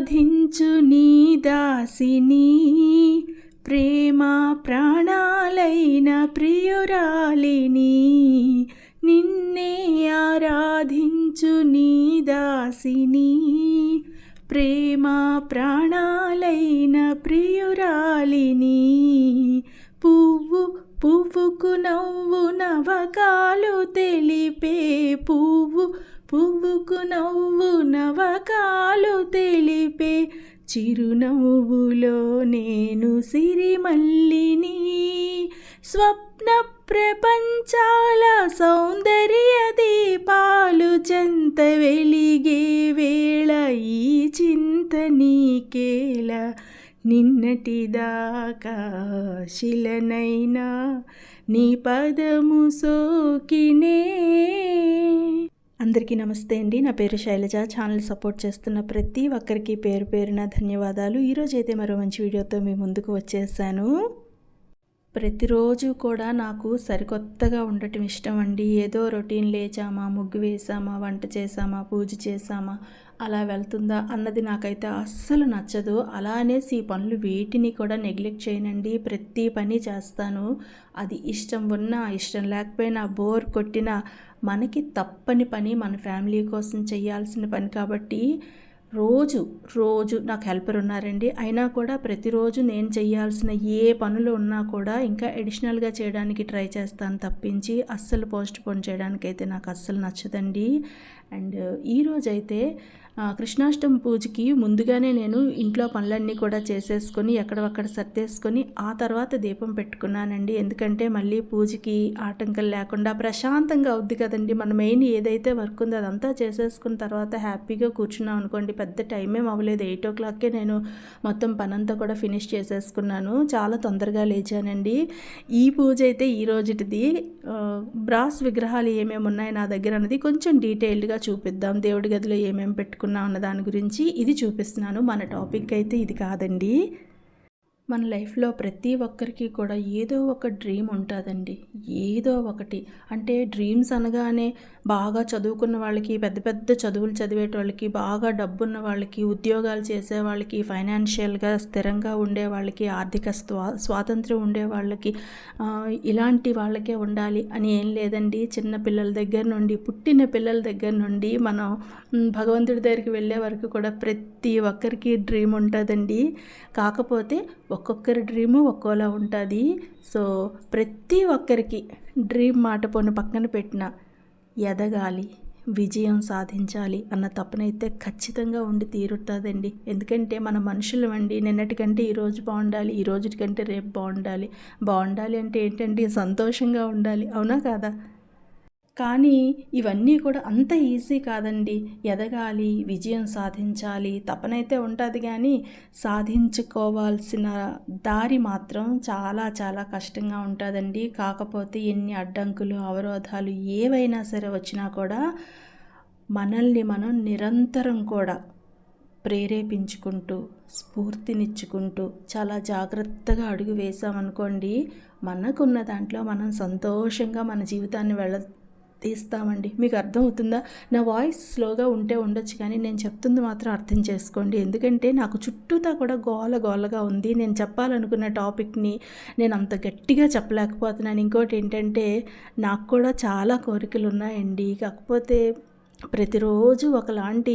ఆరాధించు నీ దాసిని. ప్రేమ ప్రాణాలైన ప్రియురాలిని. నిన్నే ఆరాధించు నీ దాసిని. ప్రేమ ప్రాణాలైన ప్రియురాలిని. పువ్వు పువ్వుకు నవ్వు నవకాలు తెలిపే పువ్వు పువ్వుకు నవ్వు నవకాలు తెలిపే చిరునవ్వులో నేను సిరిమల్లిని. స్వప్న ప్రపంచాల సౌందర్య దీపాలు చెంత వెలిగే వేళ ఈ చింత నీకేలా. నిన్నటిదాకా శిలనైనా నీ పదము సోకినే. అందరికీ నమస్తే అండి. నా పేరు శైలజ. ఛానల్ సపోర్ట్ చేస్తున్న ప్రతి ఒక్కరికి పేరు పేరున ధన్యవాదాలు. ఈరోజు అయితే మరో మంచి వీడియోతో మీ ముందుకు వచ్చేసాను. ప్రతిరోజు కూడా నాకు సరికొత్తగా ఉండటం ఇష్టం అండి. ఏదో రొటీన్ లేచామా ముగ్గు వేసామా వంట చేసామా పూజ చేసామా అలా వెళ్తుందా అన్నది నాకైతే అస్సలు నచ్చదు. అలా అనేసి ఈ పనులు వేటిని కూడా నెగ్లెక్ట్ చేయనండి. ప్రతి పని చేస్తాను. అది ఇష్టం ఉన్నా ఇష్టం లేకపోయినా బోర్ కొట్టినా మనకి తప్పని పని మన ఫ్యామిలీ కోసం చేయాల్సిన పని కాబట్టి రోజు రోజు నాకు హెల్పర్ ఉన్నారండి. అయినా కూడా ప్రతిరోజు నేను చేయాల్సిన ఏ పనులు ఉన్నా కూడా ఇంకా అడిషనల్గా చేయడానికి ట్రై చేస్తాను తప్పించి అస్సలు పోస్ట్ పోన్ చేయడానికైతే నాకు అస్సలు నచ్చదండి. అండ్ ఈరోజైతే కృష్ణాష్టమి పూజకి ముందుగానే నేను ఇంట్లో పనులన్నీ కూడా చేసేసుకొని ఎక్కడొక్కడ సర్దేసుకొని ఆ తర్వాత దీపం పెట్టుకున్నానండి. ఎందుకంటే మళ్ళీ పూజకి ఆటంకం లేకుండా ప్రశాంతంగా అవుద్ది కదండి. మన మెయిన్ ఏదైతే వర్క్ ఉందో అదంతా చేసేసుకున్న తర్వాత హ్యాపీగా కూర్చున్నాం అనుకోండి పెద్ద టైం ఏం అవ్వలేదు. ఎయిట్ ఓ క్లాక్కే నేను మొత్తం పనంతా కూడా ఫినిష్ చేసేసుకున్నాను. చాలా తొందరగా లేచానండి. ఈ పూజ అయితే ఈ రోజుటిది. బ్రాస్ విగ్రహాలు ఏమేమి ఉన్నాయి నా దగ్గర అన్నది కొంచెం డీటెయిల్డ్గా చూపిద్దాం. దేవుడి గదిలో ఏమేమి పెట్టుకున్నా అన్న దాని గురించి ఇది చూపిస్తున్నాను. మన టాపిక్ అయితే ఇది కాదండి. మన లైఫ్లో ప్రతి ఒక్కరికి కూడా ఏదో ఒక డ్రీమ్ ఉంటుందండి. ఏదో ఒకటి. అంటే డ్రీమ్స్ అనగానే బాగా చదువుకున్న వాళ్ళకి పెద్ద పెద్ద చదువులు చదివేటోళ్ళకి బాగా డబ్బున్న వాళ్ళకి ఉద్యోగాలు చేసే వాళ్ళకి ఫైనాన్షియల్గా స్థిరంగా ఉండే వాళ్ళకి ఆర్థిక స్వా స్వాతంత్రం ఉండే వాళ్ళకి ఇలాంటి వాళ్ళకే ఉండాలి అని ఏం లేదండి. చిన్న పిల్లల దగ్గర నుండి పుట్టిన పిల్లల దగ్గర నుండి మనం భగవంతుడి దగ్గరికి వెళ్ళే వరకు కూడా ప్రతి ఒక్కరికి డ్రీమ్ ఉంటుందండి. కాకపోతే ఒక్కొక్కరి డ్రీము ఒక్కోలా ఉంటుంది. సో ప్రతి ఒక్కరికి డ్రీమ్ మాట పోని పక్కన పెట్టిన ఎదగాలి విజయం సాధించాలి అన్న తపనైతే ఖచ్చితంగా ఉండి తీరుతుందండి. ఎందుకంటే మన మనుషులు అండి నిన్నటికంటే ఈరోజు బాగుండాలి ఈ రోజుటికంటే రేపు బాగుండాలి. బాగుండాలి అంటే ఏంటంటే సంతోషంగా ఉండాలి. అవునా కాదా? కానీ ఇవన్నీ కూడా అంత ఈజీ కాదండి. ఎదగాలి విజయం సాధించాలి తపనైతే ఉంటుంది కానీ సాధించుకోవాల్సిన దారి మాత్రం చాలా చాలా కష్టంగా ఉంటుందండి. కాకపోతే ఎన్ని అడ్డంకులు అవరోధాలు ఏవైనా సరే వచ్చినా కూడా మనల్ని మనం నిరంతరం కూడా ప్రేరేపించుకుంటూ స్ఫూర్తినిచ్చుకుంటూ చాలా జాగ్రత్తగా అడుగు వేసామనుకోండి మనకున్న దాంట్లో మనం సంతోషంగా మన జీవితాన్ని వెళ్ళ తీస్తామండి. మీకు అర్థమవుతుందా? నా వాయిస్ స్లోగా ఉంటే ఉండొచ్చు కానీ నేను చెప్తుంది మాత్రం అర్థం చేసుకోండి. ఎందుకంటే నాకు చుట్టూతా కూడా గోల గోలగా ఉంది. నేను చెప్పాలనుకున్న టాపిక్ని నేను అంత గట్టిగా చెప్పలేకపోతున్నాను. ఇంకోటి ఏంటంటే నాకు కూడా చాలా కోరికలు ఉన్నాయండి కాకపోతే ప్రతిరోజు ఒకలాంటి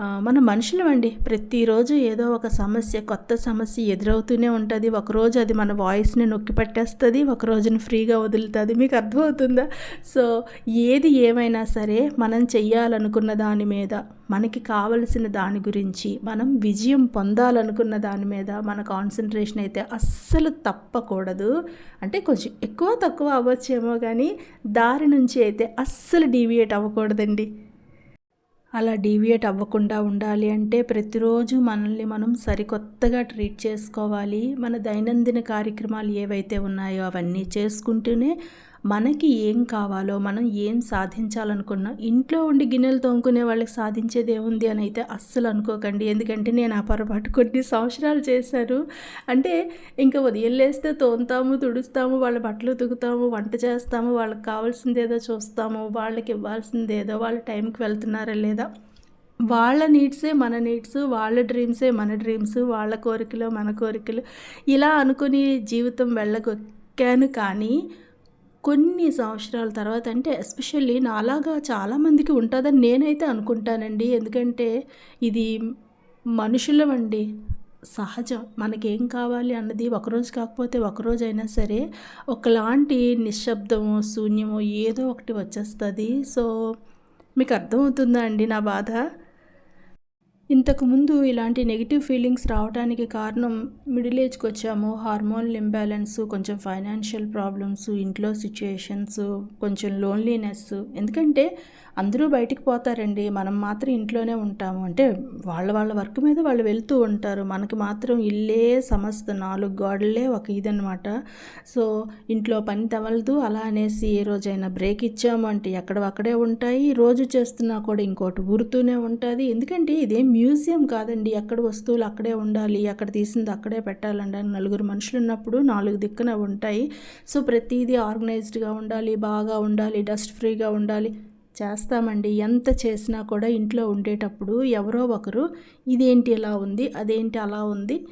మన మనుషులమండి. ప్రతిరోజు ఏదో ఒక సమస్య కొత్త సమస్య ఎదురవుతూనే ఉంటుంది. ఒకరోజు అది మన వాయిస్ని నొక్కి పట్టేస్తుంది ఒకరోజుని ఫ్రీగా వదులుతుంది. మీకు అర్థమవుతుందా? సో ఏది ఏమైనా సరే మనం చెయ్యాలనుకున్న దాని మీద మనకి కావలసిన దాని గురించి మనం విజయం పొందాలనుకున్న దాని మీద మన కాన్సన్ట్రేషన్ అయితే అస్సలు తప్పకూడదు. అంటే కొంచెం ఎక్కువ తక్కువ అవ్వచ్చేమో కానీ దారి నుంచి అయితే అస్సలు డీవియేట్ అవ్వకూడదండి. అలా డీవియేట్ అవ్వకుండా ఉండాలి అంటే ప్రతిరోజు మనల్ని మనం సరికొత్తగా ట్రీట్ చేసుకోవాలి. మన దైనందిన కార్యక్రమాలు ఏవైతే ఉన్నాయో అవన్నీ చేసుకుంటూనే మనకి ఏం కావాలో మనం ఏం సాధించాలనుకున్నా ఇంట్లో ఉండి గిన్నెలు తోముకునే వాళ్ళకి సాధించేది ఏముంది అని అయితే అస్సలు అనుకోకండి. ఎందుకంటే నేను ఆ పొరపాటు కొన్ని సంవత్సరాలు చేశాను. అంటే ఇంకా ఉదయం లేస్తే తోముతాము తుడుస్తాము వాళ్ళ బట్టలు ఉతుకుతాము వంట చేస్తాము వాళ్ళకి కావాల్సింది ఏదో చూస్తాము వాళ్ళకి ఇవ్వాల్సింది ఏదో వాళ్ళ టైంకి వెళ్తున్నారా లేదా? వాళ్ళ నీడ్సే మన నీడ్స్ వాళ్ళ డ్రీమ్సే మన డ్రీమ్స్ వాళ్ళ కోరికలు మన కోరికలు. ఇలా అనుకుని జీవితం వెళ్ళగొక్కాను కానీ కొన్ని సంవత్సరాల తర్వాత అంటే ఎస్పెషల్లీ నాలాగా చాలామందికి ఉంటుందని నేనైతే అనుకుంటానండి. ఎందుకంటే ఇది మనుషులమండి సహజం. మనకేం కావాలి అన్నది ఒకరోజు కాకపోతే ఒకరోజు అయినా సరే ఒకలాంటి నిశ్శబ్దము శూన్యము ఏదో ఒకటి వచ్చేస్తుంది. సో మీకు అర్థమవుతుందా అండి నా బాధ? ఇంతకుముందు ఇలాంటి నెగిటివ్ ఫీలింగ్స్ రావడానికి కారణం మిడిల్ ఏజ్కి వచ్చాము. హార్మోన్ ఇంబ్యాలెన్స్ కొంచెం ఫైనాన్షియల్ ప్రాబ్లమ్స్ ఇంట్లో సిచ్యుయేషన్స్ కొంచెం లోన్లీనెస్ ఎందుకంటే అందరూ బయటికి పోతారండి. మనం మాత్రం ఇంట్లోనే ఉంటాము. అంటే వాళ్ళ వాళ్ళ వర్క్ మీద వాళ్ళు వెళ్తూ ఉంటారు. మనకి మాత్రం ఇల్లే సమస్త నాలుగు గోడలే ఒక ఇదనమాట సో ఇంట్లో పని తవలదు అలా అనేసి ఏ రోజైనా బ్రేక్ ఇచ్చాము అంటే ఎక్కడ అక్కడే ఉంటాయి. రోజు చేస్తున్నా కూడా ఇంకోటి ఊరుతూనే ఉంటుంది. ఎందుకంటే ఇదేం మ్యూజియం కాదండి. ఎక్కడ వస్తువులు అక్కడే ఉండాలి. అక్కడ తీసింది అక్కడే పెట్టాలండి నలుగురు మనుషులు ఉన్నప్పుడు నాలుగు దిక్కున ఉంటాయి. సో ప్రతిదీ ఆర్గనైజ్డ్గా ఉండాలి. బాగా ఉండాలి. డస్ట్ ఫ్రీగా ఉండాలి. చేస్తామండి. ఎంత చేసినా కూడా ఇంట్లో ఉండేటప్పుడు ఎవరో ఒకరు ఇదేంటి ఇలా ఉంది? అదేంటి అలా ఉంది?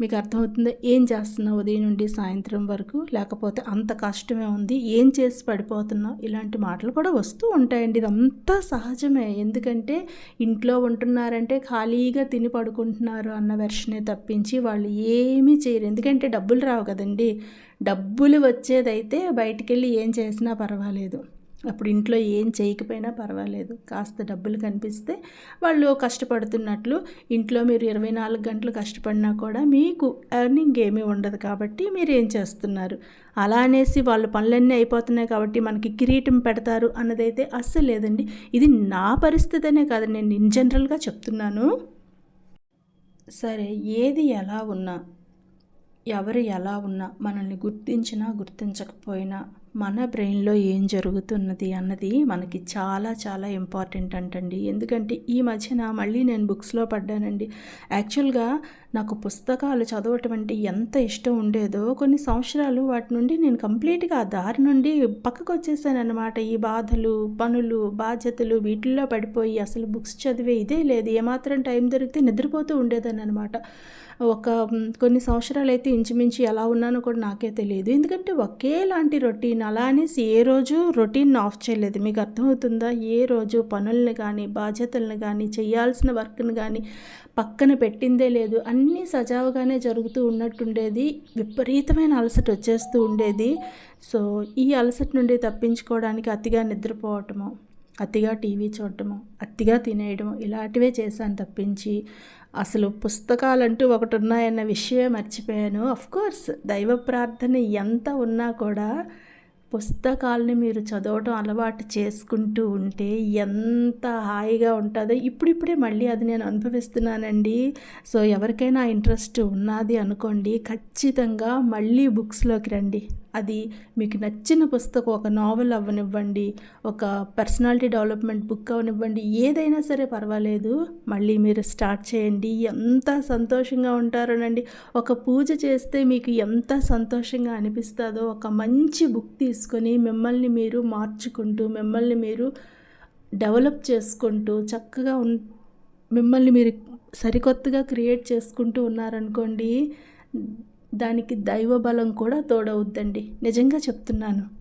మీకు అర్థమవుతుంది? ఏం చేస్తున్నావు ఉదయం నుండి సాయంత్రం వరకు? లేకపోతే అంత కష్టమే ఉంది? ఏం చేసి పడిపోతున్నావు? ఇలాంటి మాటలు కూడా వస్తూ ఉంటాయండి. ఇదంతా సహజమే. ఎందుకంటే ఇంట్లో ఉంటున్నారంటే ఖాళీగా తిని పడుకుంటున్నారు అన్న వెర్షనే తప్పించి వాళ్ళు ఏమీ చేయరు. ఎందుకంటే డబ్బులు రావు కదండి. డబ్బులు వచ్చేదైతే బయటికి వెళ్ళి ఏం చేసినా పర్వాలేదు. అప్పుడు ఇంట్లో ఏం చేయకపోయినా పర్వాలేదు. కాస్త డబ్బులు కనిపిస్తే వాళ్ళు కష్టపడుతున్నట్లు ఇంట్లో మీరు ఇరవై నాలుగు గంటలు కష్టపడినా కూడా మీకు ఎర్నింగ్ ఏమీ ఉండదు కాబట్టి మీరు ఏం చేస్తున్నారు? అలా అనేసి వాళ్ళు పనులన్నీ అయిపోతున్నాయి కాబట్టి మనకి కిరీటం పెడతారు అన్నదైతే అస్సలు లేదండి. ఇది నా పరిస్థితి అనే కాదు నేను ఇన్ జనరల్గా చెప్తున్నాను. సరే ఏది ఎలా ఉన్నా ఎవరు ఎలా ఉన్నా మనల్ని గుర్తించినా గుర్తించకపోయినా మన బ్రెయిన్లో ఏం జరుగుతున్నది అన్నది మనకి చాలా చాలా ఇంపార్టెంట్ అంటండి. ఎందుకంటే ఈ మధ్యన మళ్ళీ నేను బుక్స్లో పడ్డానండి. యాక్చువల్గా నాకు పుస్తకాలు చదవటం అంటే ఎంత ఇష్టం ఉండేదో కొన్ని సంవత్సరాలు వాటి నుండి నేను కంప్లీట్గా ఆ దారి నుండి పక్కకు వచ్చేసానమాట ఈ బాధలు పనులు బాధ్యతలు వీటిల్లో పడిపోయి అసలు బుక్స్ చదివే ఇదే లేదు. ఏమాత్రం టైం దొరికితే నిద్రపోతూ ఉండేదాన్ని అనమాట ఒక కొన్ని సంవత్సరాలు అయితే ఇంచుమించు ఎలా ఉన్నానో కూడా నాకే తెలియదు. ఎందుకంటే ఒకేలాంటి రొటీన్ అలా అనేసి ఏ రోజు రొటీన్ ఆఫ్ చేయలేదు. మీకు అర్థమవుతుందా? ఏ రోజు పనుల్ని కానీ బాధ్యతలను కానీ చేయాల్సిన వర్క్ని కానీ పక్కన పెట్టిందే లేదు. అన్నీ సజావుగానే జరుగుతూ ఉన్నట్టుండేది. విపరీతమైన అలసట వచ్చేస్తూ ఉండేది. సో ఈ అలసట నుండి తప్పించుకోవడానికి అతిగా నిద్రపోవటము అతిగా టీవీ చూడటము అతిగా తినేయడం ఇలాంటివే చేశాను తప్పించి అసలు పుస్తకాలంటూ ఒకటి ఉన్నాయన్న విషయమే మర్చిపోయాను. కోర్స్ దైవ ప్రార్థన ఎంత ఉన్నా కూడా పుస్తకాలని మీరు చదవటం అలవాటు చేసుకుంటూ ఉంటే ఎంత హాయిగా ఉంటుందో. ఇప్పుడిప్పుడే మళ్ళీ అది నేను అనుభవిస్తున్నానండి. సో ఎవరికైనా ఇంట్రెస్ట్ ఉన్నది అనుకోండి ఖచ్చితంగా మళ్ళీ బుక్స్లోకి రండి. అది మీకు నచ్చిన పుస్తకం ఒక నావెల్ అవ్వనివ్వండి ఒక పర్సనాలిటీ డెవలప్మెంట్ బుక్ అవనివ్వండి ఏదైనా సరే పర్వాలేదు. మళ్ళీ మీరు స్టార్ట్ చేయండి. ఎంత సంతోషంగా ఉంటారోనండి. ఒక పూజ చేస్తే మీకు ఎంత సంతోషంగా అనిపిస్తుందో ఒక మంచి బుక్ తీసుకొని మిమ్మల్ని మీరు మార్చుకుంటూ మిమ్మల్ని మీరు డెవలప్ చేసుకుంటూ చక్కగా ఉన్ మిమ్మల్ని మీరు సరికొత్తగా క్రియేట్ చేసుకుంటూ ఉన్నారనుకోండి దానికి దైవ బలం కూడా తోడవుద్దండి. నిజంగా చెప్తున్నాను.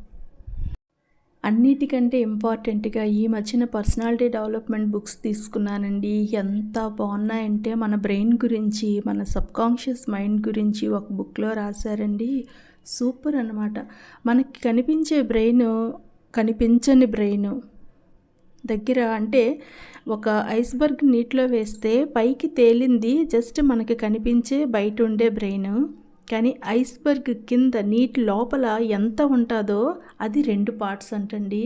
అన్నిటికంటే ఇంపార్టెంట్గా ఈ మధ్యన పర్సనాలిటీ డెవలప్మెంట్ బుక్స్ తీసుకున్నానండి. ఎంత బాగున్నాయంటే మన బ్రెయిన్ గురించి మన సబ్కాన్షియస్ మైండ్ గురించి ఒక బుక్లో రాశారండి. సూపర్ అనమాట మనకి కనిపించే బ్రెయిన్ కనిపించని బ్రెయిన్ దగ్గర అంటే ఒక ఐస్బర్గ్ నీటిలో వేస్తే పైకి తేలింది జస్ట్ మనకి కనిపించే బయట ఉండే బ్రెయిన్. కానీ ఐస్బర్గ్ కింద నీటి లోపల ఎంత ఉంటుందో అది రెండు పార్ట్స్ అంటండి.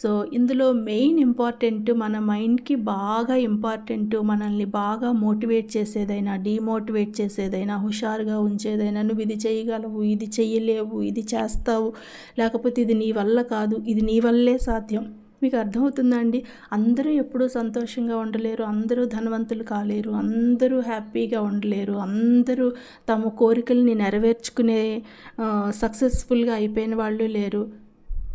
సో ఇందులో మెయిన్ ఇంపార్టెంట్ మన మైండ్కి బాగా ఇంపార్టెంట్ మనల్ని బాగా మోటివేట్ చేసేదైనా డీమోటివేట్ చేసేదైనా హుషారుగా ఉంచేదైనా నువ్వు ఇది చేయగలవు ఇది చేయలేవు ఇది చేస్తావు లేకపోతే ఇది నీ వల్ల కాదు ఇది నీ వల్లే సాధ్యం. మీకు అర్థమవుతుందా అండి? అందరూ ఎప్పుడూ సంతోషంగా ఉండలేరు అందరూ ధనవంతులు కాలేరు అందరూ హ్యాపీగా ఉండలేరు అందరూ తమ కోరికల్ని నెరవేర్చుకునే సక్సెస్ఫుల్గా అయిపోయిన వాళ్ళు లేరు.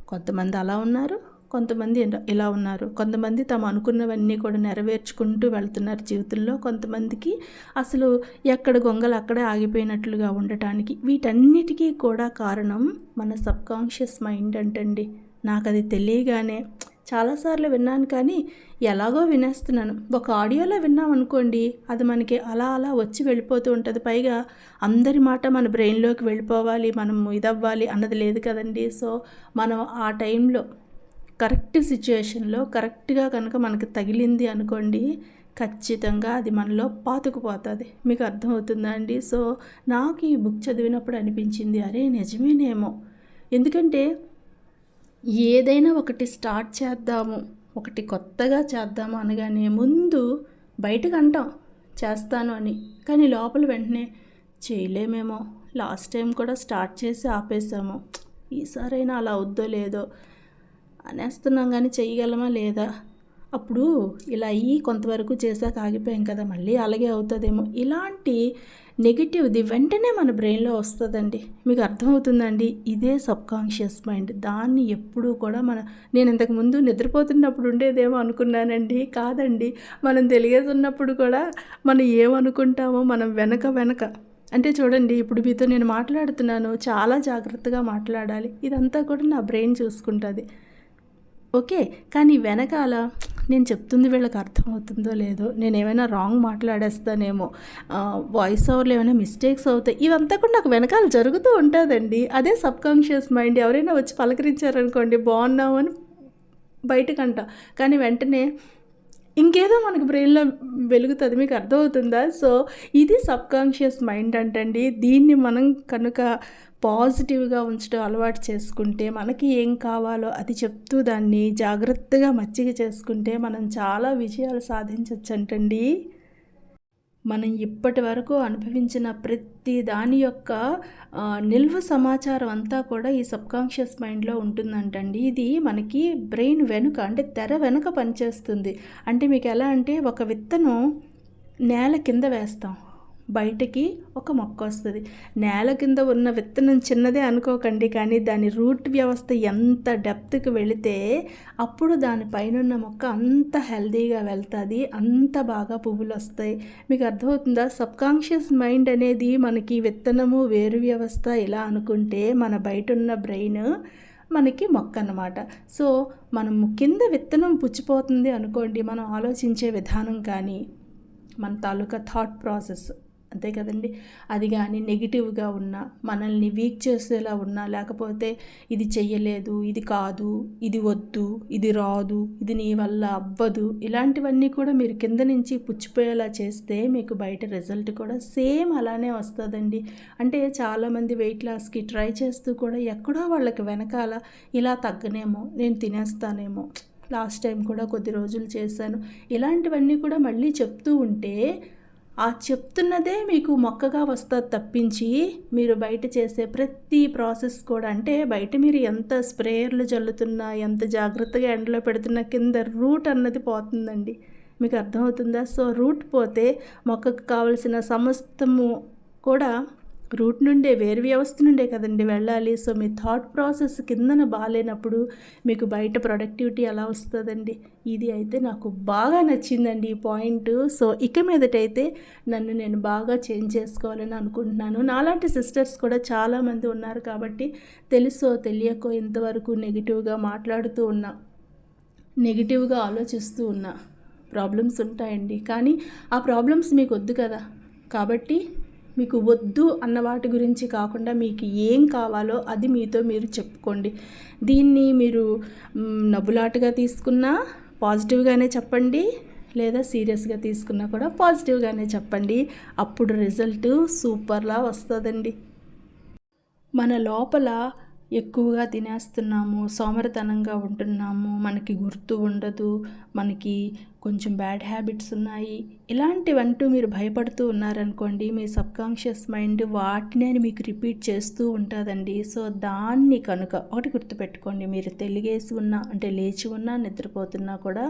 కొంతమంది అలా ఉన్నారు కొంతమంది ఇలా- ఉన్నారు. కొంతమంది తాము అనుకున్నవన్నీ కూడా నెరవేర్చుకుంటూ వెళ్తున్నారు జీవితంలో. కొంతమందికి అసలు ఎక్కడ గొంగలు అక్కడే ఆగిపోయినట్లుగా ఉండటానికి వీటన్నిటికీ కూడా కారణం మన సబ్కాన్షియస్ మైండ్ అంటండి. నాకు అది తెలియగానే చాలాసార్లు విన్నాను కానీ ఎలాగో వినేస్తున్నాను. ఒక ఆడియోలో విన్నాం అనుకోండి అది మనకి అలా అలా వచ్చి వెళ్ళిపోతూ ఉంటుంది. పైగా అందరి మాట మన బ్రెయిన్లోకి వెళ్ళిపోవాలి మనం ఇదవ్వాలి అన్నది లేదు కదండి. సో మనం ఆ టైంలో కరెక్ట్ సిచ్యుయేషన్లో కరెక్ట్గా కనుక మనకి తగిలింది అనుకోండి ఖచ్చితంగా అది మనలో పాతుకుపోతుంది. మీకు అర్థమవుతుందా అండి? సో నాకు ఈ బుక్ చదివినప్పుడు అనిపించింది అరే నిజమేనేమో. ఎందుకంటే ఏదైనా ఒకటి స్టార్ట్ చేద్దాము ఒకటి కొత్తగా చేద్దాము అనగానే ముందు బయటకు అంటాం చేస్తాను అని. కానీ లోపల వెంటనే చేయలేమేమో లాస్ట్ టైం కూడా స్టార్ట్ చేసి ఆపేసాము ఈసారైనా అలా అవుద్దో లేదో అనేస్తున్నాం కానీ చేయగలమా లేదా? అప్పుడు ఇలా అయ్యి కొంతవరకు చేశాక ఆగిపోయాం కదా మళ్ళీ అలాగే అవుతుందేమో. ఇలాంటి నెగిటివ్ది వెంటనే మన బ్రెయిన్లో వస్తుందండి. మీకు అర్థమవుతుందండి ఇదే సబ్కాన్షియస్ మైండ్ దాన్ని ఎప్పుడూ కూడా మన నేను ఇంతకుముందు నిద్రపోతున్నప్పుడు ఉండేదేమో అనుకున్నానండి. కాదండి మనం తెలియదున్నప్పుడు కూడా మనం ఏమనుకుంటామో మనం వెనక వెనక. అంటే చూడండి ఇప్పుడు మీతో నేను మాట్లాడుతున్నాను చాలా జాగ్రత్తగా మాట్లాడాలి. ఇదంతా కూడా నా బ్రెయిన్ చూసుకుంటుంది. ఓకే కానీ వెనకాల నేను చెప్తుంది వీళ్ళకి అర్థమవుతుందో లేదో నేను ఏమైనా రాంగ్ మాట్లాడేస్తానేమో వాయిస్ ఓవర్లో ఏమైనా మిస్టేక్స్ అవుతాయి ఇవంతా కూడా నాకు వెనకాల జరుగుతూ ఉంటుందండి. అదే సబ్కాన్షియస్ మైండ్ ఎవరైనా వచ్చి పలకరించారనుకోండి బాగున్నామని బయటకంట. కానీ వెంటనే ఇంకేదో మనకు బ్రెయిన్లో వెలుగుతుంది మీకు అర్థమవుతుందా? సో ఇది సబ్కాన్షియస్ మైండ్ అంటండి. దీన్ని మనం కనుక పాజిటివ్గా ఉంచడం అలవాటు చేసుకుంటే మనకి ఏం కావాలో అది చెప్తూ దాన్ని జాగ్రత్తగా మచ్చిక చేసుకుంటే మనం చాలా విజయాలు సాధించవచ్చు అంటండి మనం ఇప్పటి వరకు అనుభవించిన ప్రతి దాని యొక్క నిల్వ సమాచారం అంతా కూడా ఈ సబ్కాన్షియస్ మైండ్లో ఉంటుందంటండి. ఇది మనకి బ్రెయిన్ వెనుక అంటే తెర వెనుక పనిచేస్తుంది. అంటే మీకు ఎలా అంటే ఒక విత్తనం నేల కింద వేస్తాం. బయటకి ఒక మొక్క వస్తుంది. నేల కింద ఉన్న విత్తనం చిన్నదే అనుకోకండి కానీ దాని రూట్ వ్యవస్థ ఎంత డెప్త్కి వెళితే అప్పుడు దాని పైన ఉన్న మొక్క అంత హెల్దీగా వెళ్తుంది అంత బాగా పువ్వులు వస్తాయి. మీకు అర్థమవుతుందా? సబ్కాన్షియస్ మైండ్ అనేది మనకి విత్తనము వేరు వ్యవస్థ ఇలా అనుకుంటే మన బయట ఉన్న బ్రెయిన్ మనకి మొక్క అన్నమాట. సో మనం కింద విత్తనం పుచ్చిపోతుంది అనుకోండి మనం ఆలోచించే విధానం కానీ మన తాలూకా థాట్ ప్రాసెస్ అంతే కదండి. అది కానీ నెగిటివ్గా ఉన్నా మనల్ని వీక్ చేసేలా ఉన్నా లేకపోతే ఇది చెయ్యలేదు ఇది కాదు ఇది వద్దు ఇది రాదు ఇది నీ వల్ల అవ్వదు ఇలాంటివన్నీ కూడా మీరు కింద నుంచి పుచ్చిపోయేలా చేస్తే మీకు బయట రిజల్ట్ కూడా సేమ్ అలానే వస్తుందండి. అంటే చాలామంది వెయిట్ లాస్కి ట్రై చేస్తూ కూడా ఎక్కడో వాళ్ళకి వెనకాల ఇలా తగ్గనేమో నేను తినేస్తానేమో లాస్ట్ టైం కూడా కొద్ది రోజులు చేశాను ఇలాంటివన్నీ కూడా మళ్ళీ చెప్తూ ఉంటే ఆ చెప్తున్నదే మీకు మొక్కగా వస్తుంది తప్పించి మీరు బయట చేసే ప్రతి ప్రాసెస్ కూడా అంటే బయట మీరు ఎంత స్ప్రేయర్లు చల్లుతున్నా ఎంత జాగ్రత్తగా ఎండలో పెడుతున్నా కింద రూట్ అన్నది పోతుందండి. మీకు అర్థమవుతుందా? సో రూట్ పోతే మొక్కకు కావలసిన సమస్తము కూడా రూట్ నుండే వేరు వ్యవస్థ నుండే కదండి వెళ్ళాలి. సో మీ థాట్ ప్రాసెస్ కిందన బాగాలేనప్పుడు మీకు బయట ప్రొడక్టివిటీ ఎలా వస్తుందండి. ఇది అయితే నాకు బాగా నచ్చిందండి ఈ పాయింట్. సో ఇక మీదటైతే నన్ను నేను బాగా చేంజ్ చేసుకోవాలని అనుకుంటున్నాను. నాలాంటి సిస్టర్స్ కూడా చాలామంది ఉన్నారు కాబట్టి తెలుసో తెలియకో ఇంతవరకు నెగిటివ్గా మాట్లాడుతూ ఉన్నా నెగిటివ్గా ఆలోచిస్తూ ఉన్నా ప్రాబ్లమ్స్ ఉంటాయండి. కానీ ఆ ప్రాబ్లమ్స్ మీకు వద్దు కదా. కాబట్టి మీకు వద్దు అన్న వాటి గురించి కాకుండా మీకు ఏం కావాలో అది మీతో మీరు చెప్పుకోండి. దీన్ని మీరు నవ్వులాటగా తీసుకున్నా పాజిటివ్గానే చెప్పండి లేదా సీరియస్గా తీసుకున్నా కూడా పాజిటివ్గానే చెప్పండి. అప్పుడు రిజల్ట్ సూపర్లా వస్తుందండి. మన లోపల ఎక్కువగా తినేస్తున్నాము సోమరితనంగా ఉంటున్నాము మనకి గుర్తు ఉండదు మనకి కొంచెం బ్యాడ్ హ్యాబిట్స్ ఉన్నాయి ఇలాంటివంటూ మీరు భయపడుతూ ఉన్నారనుకోండి మీ సబ్కాన్షియస్ మైండ్ వాటినే మీకు రిపీట్ చేస్తూ ఉంటుందండి. సో దాన్ని కనుక ఒకటి గుర్తుపెట్టుకోండి. మీరు తెలిగేసి ఉన్నా అంటే లేచి ఉన్నా నిద్రపోతున్నా కూడా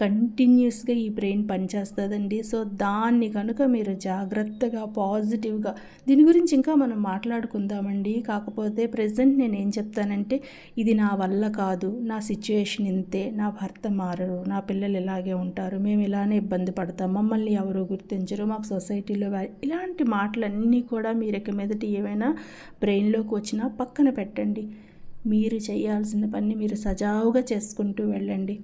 కంటిన్యూస్గా ఈ బ్రెయిన్ పనిచేస్తుందండి. సో దాన్ని కనుక మీరు జాగ్రత్తగా పాజిటివ్గా దీని గురించి ఇంకా మనం మాట్లాడుకుందామండి. కాకపోతే ప్రజెంట్ నేను ఏం చెప్తానంటే ఇది నా వల్ల కాదు. నా సిచ్యువేషన్ ఇంతే. నా భర్త మారరు. నా పిల్లలు ఇలాగే ఉంటారు. మేము ఇలానే ఇబ్బంది పడతాం. మమ్మల్ని ఎవరు గుర్తించరు మాకు సొసైటీలో ఇలాంటి మాటలన్నీ కూడా మీరు ఇక మీదటి ఏమైనా బ్రెయిన్లోకి వచ్చినా పక్కన పెట్టండి. మీరు చేయాల్సిన పని మీరు సజావుగా చేసుకుంటూ వెళ్ళండి.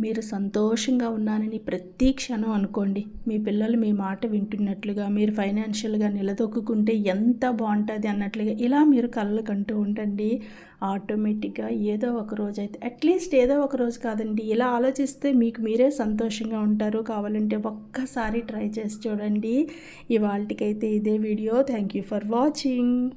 మీరు సంతోషంగా ఉన్నానని ప్రతి క్షణం అనుకోండి. మీ పిల్లలు మీ మాట వింటున్నట్లుగా మీరు ఫైనాన్షియల్గా నిలదొక్కుంటే ఎంత బాగుంటుంది అన్నట్లుగా ఇలా మీరు కళ్ళు కంటూ ఉండండి. ఆటోమేటిక్గా ఏదో ఒక రోజు అయితే అట్లీస్ట్ ఏదో ఒక రోజు కాదండి. ఇలా ఆలోచిస్తే మీకు మీరే సంతోషంగా ఉంటారు. కావాలంటే ఒక్కసారి ట్రై చేసి చూడండి. ఇవాళకైతే ఇదే video. Thank you for watching.